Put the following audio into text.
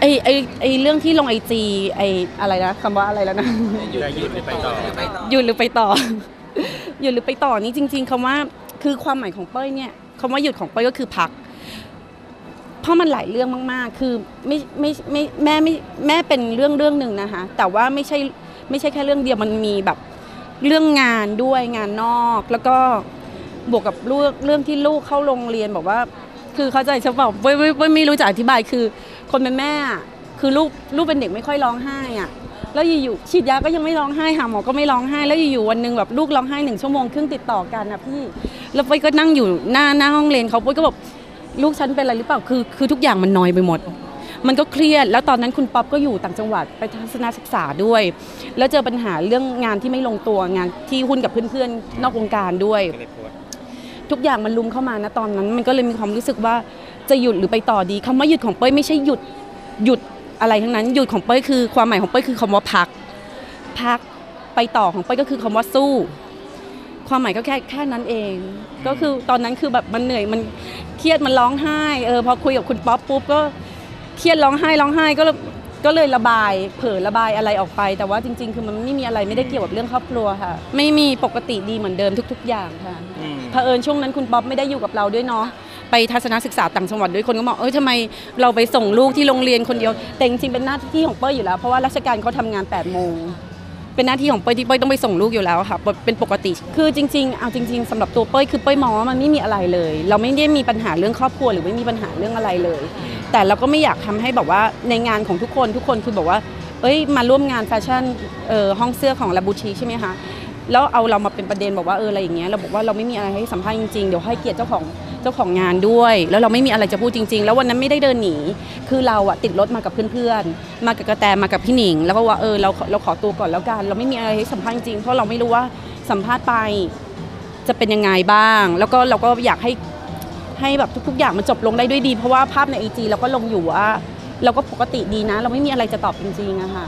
ไอไอไอเรื่องที่ลงไอจีไออะไรนะคำว่าอะไรแล้วนะ หยุดหยุดหรือไปต่อหยุดหรือไปต่อ หยุดหรือไปต่อนี่จริง ๆคำว่าคือความหมายของเป้ยเนี่ยคำว่าหยุดของเป้ยก็คือพัก เพราะมันหลายเรื่องมากๆ คือไม่ไม่ไม่แม่ไม่แม่เป็นเรื่องเรื่องหนึ่งนะคะ แต่ว่าไม่ใช่ไม่ใช่แค่เรื่องเดียวมันมีแบบเรื่องงานด้วยงานนอก แล้วก็บวกกับเรื่องเรื่องที่ลูกเข้าโรงเรียนบอกว่า คือเข้าใจใช่เปล่าเป้ยเป้ยเป้ยไม่รู้จะอธิบายคือ คนเป็นแม่อะคือลูกลูกเป็นเด็กไม่ค่อยร้องไห้อะแล้วอยู่ๆฉีดยาก็ยังไม่ร้องไห้หาหมอก็ไม่ร้องไห้ แล้วอยู่ๆวันหนึ่งแบบลูกร้องไห้หนึ่งชั่วโมงครึ่งติดต่อกันนะพี่แล้วเป้ยก็นั่งอยู่หน้าหน้าห้องเรียนเขาเป้ยก็บอกลูกฉันเป็นอะไรหรือเปล่าคือคือทุกอย่างมันน้อยไปหมด มันก็เครียด แล้วตอนนั้นคุณป๊อปก็อยู่ต่างจังหวัดไปทัศนศึกษาด้วย แล้วเจอปัญหาเรื่องงานที่ไม่ลงตัวงานที่หุ้นกับเพื่อนๆนอกวงการด้วย ก็เลยโพสต์ ทุกอย่างมันลุมเข้ามานะตอนนั้น มันก็เลยมีความรู้สึกว่าจะหยุดหรือไปต่อดีคำว่าหยุดของเป้ยไม่ใช่หยุดหยุดอะไรทั้งนั้น หยุดของเป้ยคือความหมายของเป้ยคือคำว่าพัก พักไปต่อของเป้ยก็คือคำว่าสู้ ความหมายก็แค่แค่นั้นเอง ก็คือตอนนั้นคือแบบมันเหนื่อยมันเครียดมันร้องไห้เออพอคุยกับคุณป๊อปปุ๊บก็เครียดร้องไห้ร้องไห้ก็ ก็เลยระบายเผลอระบายอะไรออกไป แต่ว่าจริง ๆ คือมันไม่มีอะไรไม่ได้เกี่ยวกับเรื่องครอบครัวค่ะ ไม่มีปกติดีเหมือนเดิมทุก ๆ อย่างค่ะอืมเผอิญช่วงนั้นคุณป๊อปไม่ได้อยู่กับเราด้วยเนาะไปทัศนศึกษาต่างจังหวัดด้วยคนก็บอกเอ้ยทำไมเราไปส่งลูกที่โรงเรียนคนเดียว แต่จริงๆเป็นหน้าที่ของเป้ยอยู่แล้ว เพราะว่าราชการเขาทำงาน8ปดโมงเป็นหน้าที่ของเป้ยที่เป้ยต้องไปส่งลูกอยู่แล้วค่ะเป็นปกติ คือจริงๆเอาจริง ๆสำหรับตัวเป้ยคือเป้ยมองว่ามันไม่มีอะไรเลย เราไม่ได้มีปัญหาเรื่องครอบครัวหรือไม่มีปัญหาเรื่องอะไรเลย แต่เราก็ไม่อยากทำให้แบบว่าในงานของทุกคนทุกคนคือบอกว่า เอ้ยมาร่วมงานแฟชั่นเอ่อห้องเสื้อของลาบูชีใช่ไหมคะแล้วเอาเรามาเป็นประเด็นบอกว่าเอออะไรอย่างเงี้ยเราบอกว่าเราไม่มีอะไรให้สัมภาษณ์จริงๆเดี๋ยวให้เกียรติเจ้าของเจ้าของงานด้วย แล้วเราไม่มีอะไรจะพูดจริง ๆ แล้ววันนั้นไม่ได้เดินหนี คือเราอะติดรถมากับเพื่อนๆ มากับกระแตมากับพี่หนิง แล้วก็ว่าเออเราเราขอตัวก่อนแล้วกัน เราไม่มีอะไรให้สัมภาษณ์จริงเพราะเราไม่รู้ว่าสัมภาษณ์ไปจะเป็นยังไงบ้าง แล้วก็เราก็อยากให้ ให้แบบทุกๆ อย่างมันจบลงได้ด้วยดี เพราะว่าภาพในไอจีเราก็ลงอยู่ว่าเราก็ปกติดีนะ เราไม่มีอะไรจะตอบจริงๆอะค่ะ